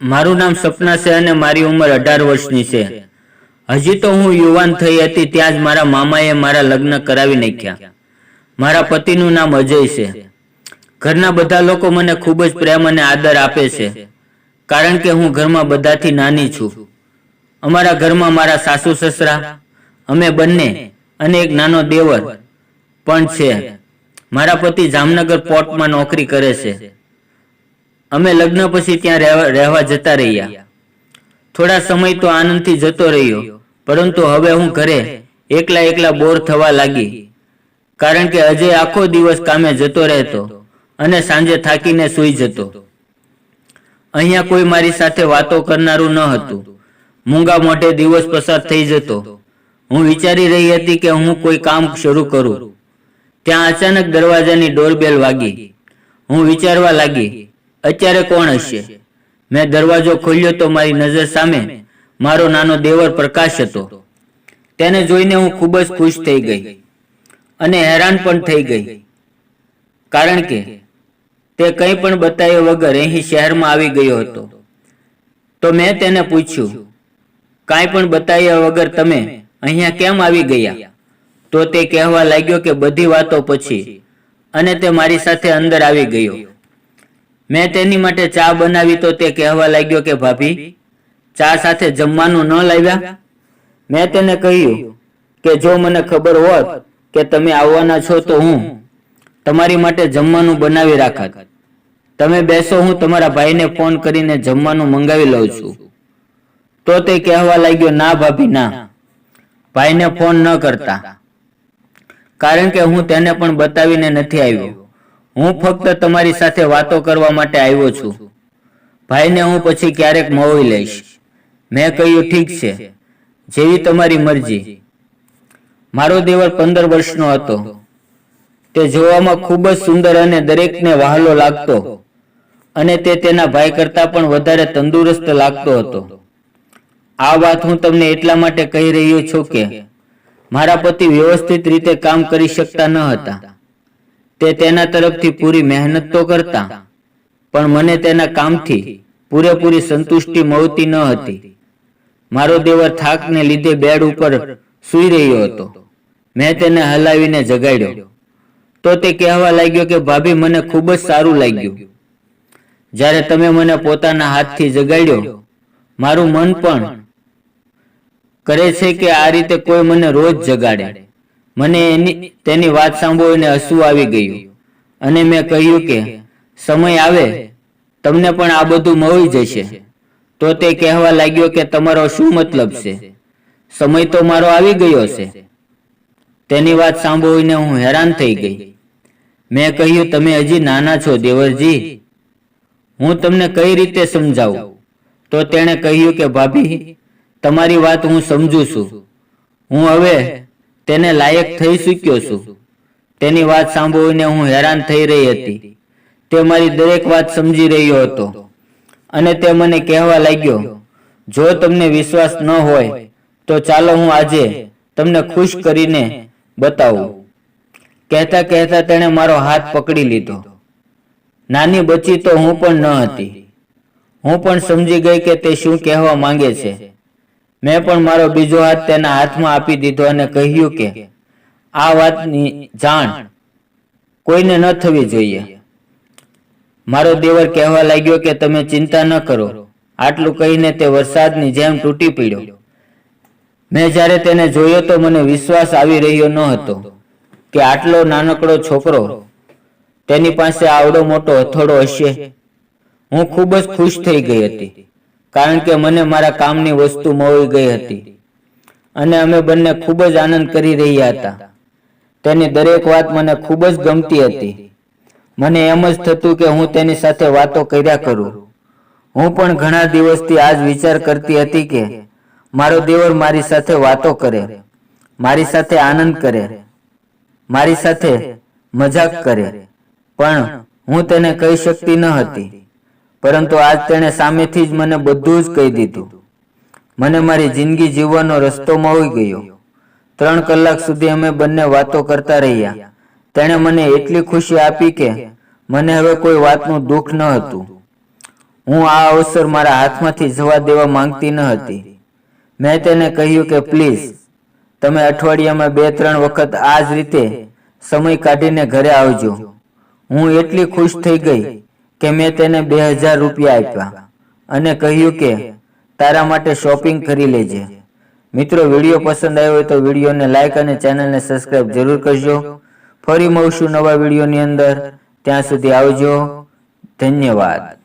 મારું નામ સપના છે અને મારી ઉંમર અઢાર વર્ષની છે. હજી તો હું યુવાન થઈ હતી ત્યાં જ મારા મામાએ મારા લગ્ન કરાવી નાખ્યા. મારા પતિનું નામ અજય છે. ઘરના બધા લોકો મને ખૂબ જ પ્રેમ અને આદર આપે છે. કારણ કે હું ઘરમાં બધાથી નાની છું. અમારા ઘરમાં મારા સાસુ સસરા, અમે બંને અને એક નાનો દેવર પણ છે. મારા પતિ જામનગર પોર્ટમાં નોકરી કરે છે. અમે લગ્ન પછી ત્યાં રહેવા જતા રહ્યા. થોડા સમય તો આનંદથી જતો રહ્યો, પરંતુ હવે હું ઘરે એકલા એકલા બોર થવા લાગી. કારણ કે અજય આખો દિવસ કામે જતો રહેતો અને સાંજે થાકીને સૂઈ જતો. અહીંયા કોઈ મારી સાથે વાતો કરનારું ન હતું. મૂંગા મોઢે દિવસ પસાર થઈ જતો. હું વિચારી રહી હતી કે હું કોઈ કામ શરૂ કરું. ત્યાં અચાનક દરવાજાની ડોરબેલ વાગી. હું વિચારવા લાગી અત્યારે કોણ હશે? મેં દરવાજો ખોલ્યો તો મારી નજર સામે મારો નાનો દેવર પ્રકાશ હતો. તેને જોઈને હું ખૂબ જ ખુશ થઈ ગઈ અને હેરાન પણ થઈ ગઈ. કારણ કે તે કંઈ પણ બતાવ્યા વગર અહીં શહેરમાં આવી ગયો હતો. તો મેં તેને પૂછ્યું, કાંઈ પણ બતાવ્યા વગર તમે અહીંયા કેમ આવી ગયા? તો તે કહેવા લાગ્યો કે બધી વાતો પછી અને તે મારી સાથે અંદર આવી ગયો. મેં તેની માટે ચા બનાવી તો તે કહેવા લાગ્યો કે, ભાભી, ચા સાથે જમવાનું ન લાવ્યા? મેં તેને કહ્યું કે, જો મને ખબર હોત કે તમે આવવાના છો તો હું તમારી માટે જમવાનું બનાવી રાખત. તમે બેસો, હું તમારા ભાઈને ફોન કરીને જમવાનું મંગાવી લઉં છું. તો તે કહેવા લાગ્યો, ના, ભાભી, ના. ભાઈને ફોન ન કરતા. કારણ કે હું તેને પણ બતાવીને નથી આવ્યો. હું ફક્ત તમારી સાથે વાતો કરવા માટે આવ્યો છું. ભાઈને હું પછી ક્યારેક મળી લઈશ. મેં કહ્યું, ઠીક છે. જેવી તમારી મરજી. મારો દેવર પંદર વર્ષનો હતો. તે જોવામાં ખૂબ જ સુંદર અને દરેકને વહાલો લાગતો અને તે તેના ભાઈ કરતાં પણ વધારે તંદુરસ્ત લાગતો હતો. આ વાત હું તમને એટલા માટે કહી રહ્યો છું કે, મારા પતિ વ્યવસ્થિત રીતે કામ કરી શકતા ન હતા. તે તેના તરફથી પૂરી મહેનત તો કરતા, પણ મને તેના કામથી પૂરેપૂરી સંતુષ્ટિ મળતી ન હતી. મારો દેવર થાકને લીધે બેડ ઉપર સૂઈ રહ્યો હતો. મેં તેને હલાવીને જગાડ્યો. તો તે કહેવા લાગ્યો કે, ભાભી, મને ખૂબ જ સારું લાગ્યું. જ્યારે તમે મને પોતાના હાથથી જગાડ્યો, મારું મન પણ કરે છે કે આ રીતે કોઈ મને રોજ જગાડે. મને એની તેની વાત સાંભળીને હસવું આવી ગયું. અને મેં કહ્યું કે, સમય આવે, તમને પણ આ બધું મળી જશે. તો તે કહેવા લાગ્યો કે, તમારો શું મતલબ છે? સમય તો મારો આવી ગયો છે. તેની વાત સાંભળીને હું હેરાન થઈ ગઈ. મેં કહ્યું, તમે હજી નાના છો, દેવરજી. હું તમને કઈ રીતે સમજાવું? તો તેણે કહ્યું કે, ભાભી, તમારી વાત હું સમજુ છું. હું હવે તેને લાયક થઈ ચૂક્યો છું. તેની વાત સાંભળીને હું હેરાન થઈ રહી હતી. તે મારી દરેક વાત સમજી રહ્યો હતો. અને તે મને કહેવા લાગ્યો, જો તમને વિશ્વાસ ન હોય, તો ચાલો હું આજે તમને ખુશ કરીને બતાવું. કહેતા કહેતા તેણે મારો હાથ પકડી લીધો. નાની બચી તો હું પણ ન હતી. હું પણ સમજી ગઈ કે તે શું કહેવા માંગે છે. મેં પણ મારો બીજો હાથ તેના હાથમાં આપી દીધો અને કહ્યું કે, આ વાતની જાણ કોઈને ન થવી જોઈએ. મારો દેવર કહેવા લાગ્યો કે તમે ચિંતા ન કરો. આટલું કહીને તે વરસાદની જેમ તૂટી પડ્યો. મેં જ્યારે તેને જોયો તો મને વિશ્વાસ આવી રહ્યો ન હતો કે આટલો નાનકડો છોકરો તેની પાસે આવડો મોટો હથોડો હશે. હું ખૂબ જ ખુશ થઈ ગઈ હતી. કારણ કે મને મારા કામની વસ્તુ મળી ગઈ હતી. અને અમે બંને ખૂબ જ આનંદ કરી રહ્યા હતા. તેની દરેક વાત મને ખૂબ જ ગમતી હતી. મને એમ જ થતું કે હું તેની સાથે વાતો કર્યા કરું. હું પણ ઘણા દિવસથી આજ વિચાર કરતી હતી કે મારો દેવર મારી સાથે વાતો કરે, મારી સાથે આનંદ કરે, મારી સાથે મજાક કરે. પણ હું તેને કહી શકતી ન હતી. પરંતુ આજ તેણે સામેથી જ મને બધું જ કહી દીધું. મને મારી જિંદગી જીવવાનો રસ્તો મળી ગયો. ત્રણ કલાક સુધી અમે બંને વાતો કરતા રહ્યા. તેણે મને એટલી ખુશી આપી કે મને હવે કોઈ વાતનું દુઃખ ન હતું. હું આ અવસર મારા હાથમાંથી જવા દેવા માંગતી ન હતી. મેં તેને કહ્યું કે, પ્લીઝ, તમે અઠવાડિયામાં બે, ત્રણ વખત આ જ રીતે સમય કાઢીને ઘરે આવજો. હું એટલી ખુશ થઈ ગઈ કે મેં તેને બે હજાર રૂપિયા આપ્યા અને કહ્યું કે, તારા માટે શોપિંગ કરી લેજે. મિત્રો, વીડિયો પસંદ આવ્યો હોય તો વિડીયોને લાઇક અને ચેનલને સબસ્ક્રાઇબ જરૂર કરજો. ફરી મળશું નવા વિડીયોની અંદર. ત્યાં સુધી આવજો. ધન્યવાદ.